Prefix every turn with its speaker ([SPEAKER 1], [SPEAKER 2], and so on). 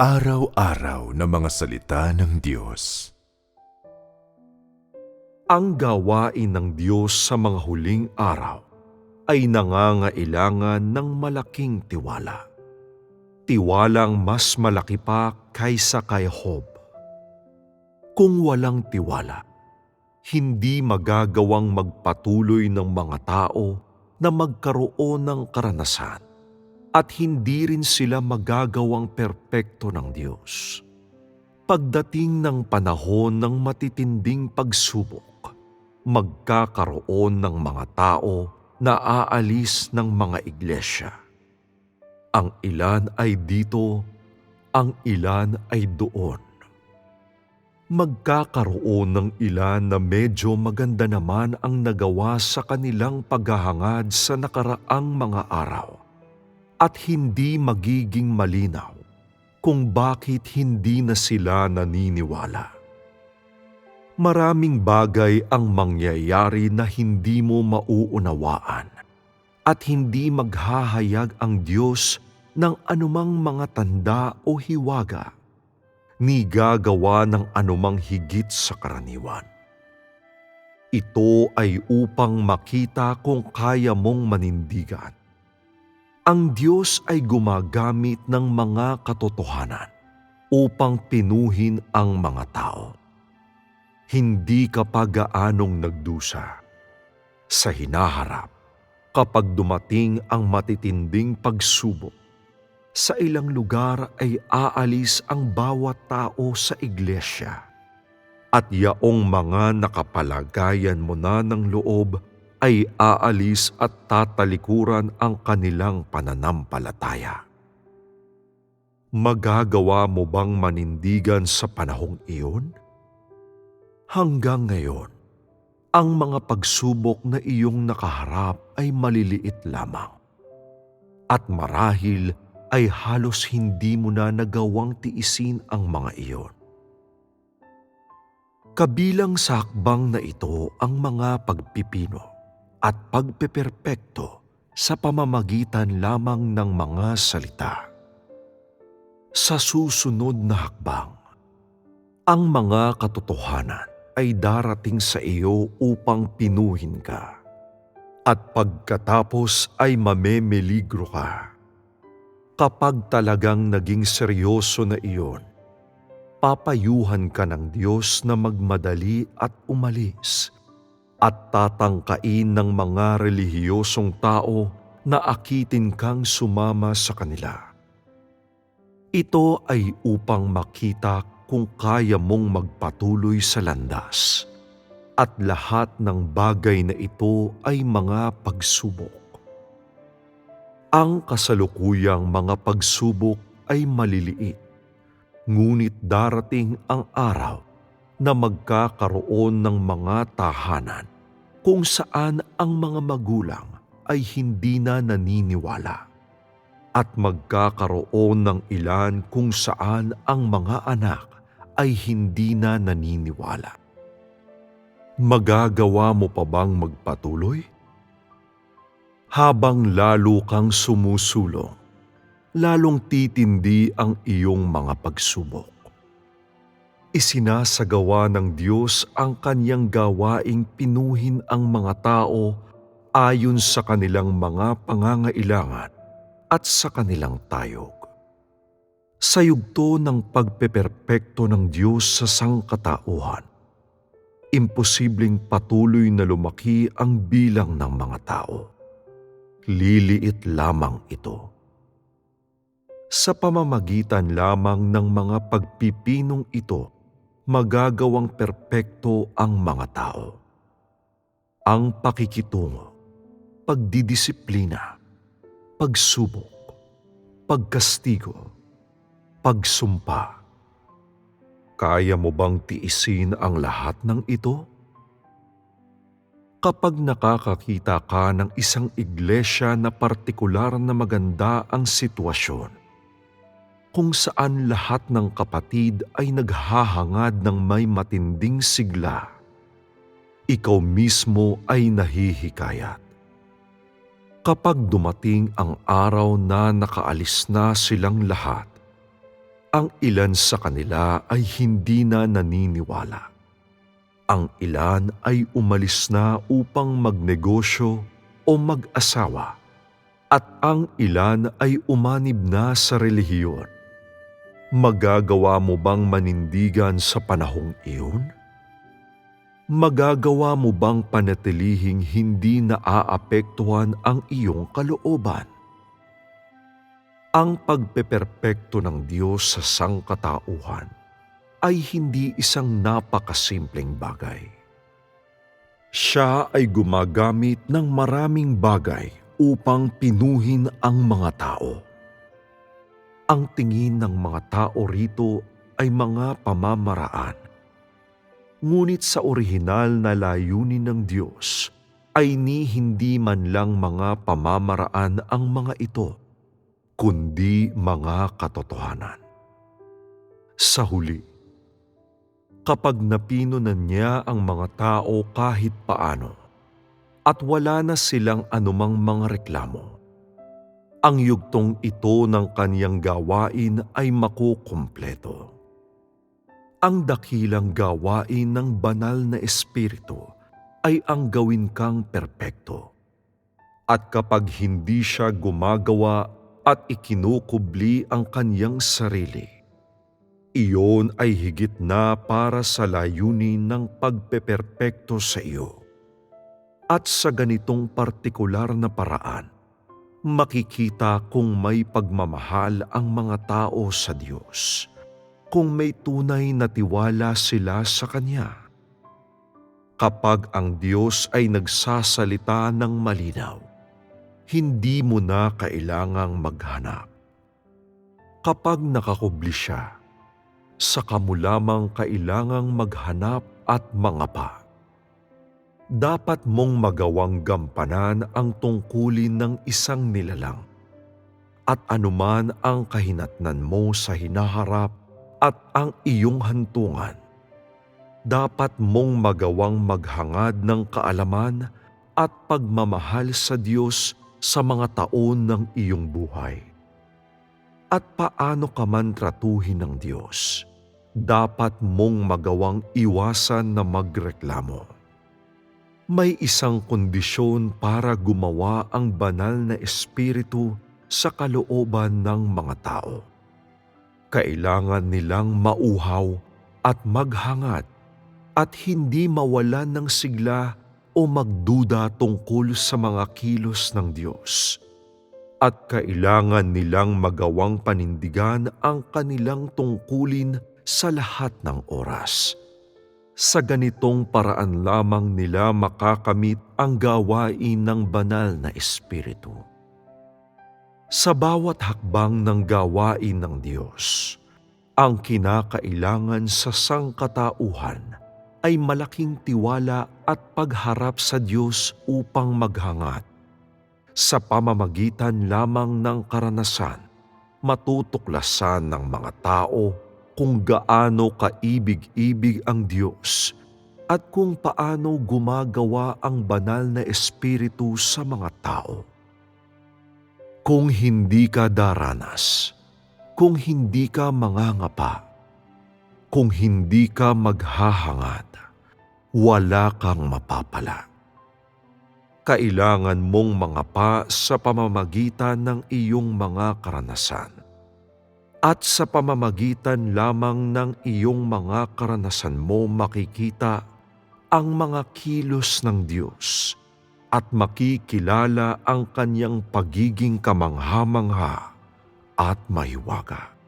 [SPEAKER 1] Araw-araw na mga salita ng Diyos.
[SPEAKER 2] Ang gawain ng Diyos sa mga huling araw ay nangangailangan ng malaking tiwala. Tiwalang mas malaki pa kaysa kay Job. Kung walang tiwala, hindi magagawang magpatuloy ng mga tao na magkaroon ng karanasan at hindi rin sila magagawang perpekto ng Diyos. Pagdating ng panahon ng matitinding pagsubok, magkakaroon ng mga tao na aalis ng mga iglesia. Ang ilan ay dito, ang ilan ay doon. Magkakaroon ng ilan na medyo maganda naman ang nagawa sa kanilang paghahangad sa nakaraang mga araw at hindi magiging malinaw kung bakit hindi na sila naniniwala. Maraming bagay ang mangyayari na hindi mo mauunawaan at hindi maghahayag ang Diyos ng anumang mga tanda o hiwaga ni gagawa ng anumang higit sa karaniwan. Ito ay upang makita kung kaya mong manindigan ang Diyos ay gumagamit ng mga katotohanan upang pinuhin ang mga tao. Hindi ka pa gaanong nagdusa. Sa hinaharap, kapag dumating ang matitinding pagsubok, sa ilang lugar ay aalis ang bawat tao sa iglesia. At yaong mga nakapalagayan mo na ng loob ay aalis at tatalikuran ang kanilang pananampalataya. Magagawa mo bang manindigan sa panahong iyon? Hanggang ngayon, ang mga pagsubok na iyong nakaharap ay maliliit lamang. At marahil ay halos hindi mo na nagawang tiisin ang mga iyon. Kabilang sa hakbang na ito ang mga pagpipino at pagpeperpekto sa pamamagitan lamang ng mga salita. Sa susunod na hakbang, ang mga katotohanan ay darating sa iyo upang pinuhin ka. At pagkatapos ay mamemeligro ka. Kapag talagang naging seryoso na iyon, papayuhan ka ng Diyos na magmadali at umalis at tatangkain ng mga relihiyosong tao na akitin kang sumama sa kanila. Ito ay upang makita kung kaya mong magpatuloy sa landas at lahat ng bagay na ito ay mga pagsubok. Ang kasalukuyang mga pagsubok ay maliliit, ngunit darating ang araw na magkakaroon ng mga tahanan kung saan ang mga magulang ay hindi na naniniwala at magkakaroon ng ilan kung saan ang mga anak ay hindi na naniniwala. Magagawa mo pa bang magpatuloy? Habang lalo kang sumusulong, lalong titindi ang iyong mga pagsubok Isinasagawa ng Diyos ang kanyang gawaing pinuhin ang mga tao ayon sa kanilang mga pangangailangan at sa kanilang tayog. Sa yugto ng pagpeperpekto ng Diyos sa sangkatauhan, imposibleng patuloy na lumaki ang bilang ng mga tao. Liliit lamang ito. Sa pamamagitan lamang ng mga pagpipinong ito, magagawang perpekto ang mga tao. Ang pakikitungo, pagdidisiplina, pagsubok, pagkastigo, pagsumpa. Kaya mo bang tiisin ang lahat ng ito? Kapag nakakakita ka ng isang iglesia na partikular na maganda ang sitwasyon, kung saan lahat ng kapatid ay naghahangad ng may matinding sigla. Ikaw mismo ay nahihikayat. Kapag dumating ang araw na nakaalis na silang lahat, Ang ilan sa kanila ay hindi na naniniwala. Ang ilan ay umalis na upang magnegosyo o mag-asawa at ang ilan ay umanib na sa relihiyon. Magagawa mo bang manindigan sa panahong iyon? Magagawa mo bang panatilihing hindi naaapektuhan ang iyong kalooban? Ang pagpeperpekto ng Diyos sa sangkatauhan ay hindi isang napakasimpleng bagay. Siya ay gumagamit ng maraming bagay upang pinuhin ang mga tao. Ang tingin ng mga tao rito ay mga pamamaraan. Ngunit sa orihinal na layunin ng Diyos ay ni hindi man lang mga pamamaraan ang mga ito, kundi mga katotohanan. Sa huli, kapag napino na niya ang mga tao kahit paano, at wala na silang anumang mga reklamo, ang yugtong ito ng kaniyang gawain ay makukumpleto. Ang dakilang gawain ng banal na espiritu ay ang gawin kang perpekto. At kapag hindi siya gumagawa at ikinukubli ang kaniyang sarili, iyon ay higit na para sa layunin ng pagpeperpekto sa iyo. At sa ganitong partikular na paraan, makikita kung may pagmamahal ang mga tao sa Diyos, kung may tunay na tiwala sila sa Kanya. Kapag ang Diyos ay nagsasalita ng malinaw, hindi mo na kailangang maghanap. Kapag nakakubli siya, saka mo lamang kailangang maghanap at mangapa dapat mong magawang gampanan ang tungkulin ng isang nilalang. At anuman ang kahinatnan mo sa hinaharap at ang iyong hantungan, dapat mong magawang maghangad ng kaalaman at pagmamahal sa Diyos sa mga taon ng iyong buhay. At paano ka man tratuhin ng Diyos, dapat mong magawang iwasan na magreklamo may isang kondisyon para gumawa ang banal na espiritu sa kalooban ng mga tao. Kailangan nilang mauhaw at maghangad at hindi mawalan ng sigla o magduda tungkol sa mga kilos ng Diyos. At kailangan nilang magawang panindigan ang kanilang tungkulin sa lahat ng oras sa ganitong paraan lamang nila makakamit ang gawain ng banal na Espiritu. Sa bawat hakbang ng gawain ng Diyos, ang kinakailangan sa sangkatauhan ay malaking tiwala at pagharap sa Diyos upang maghangat. Sa pamamagitan lamang ng karanasan, matutuklasan ng mga tao kung gaano kaibig-ibig ang Diyos at kung paano gumagawa ang banal na espiritu sa mga tao. Kung hindi ka daranas, kung hindi ka mangangapa, kung hindi ka maghahangad, wala kang mapapala. Kailangan mong mangapa sa pamamagitan ng iyong mga karanasan at sa pamamagitan lamang ng iyong mga karanasan mo makikita ang mga kilos ng Diyos at makikilala ang kanyang pagiging kamangha-mangha at mahiwaga.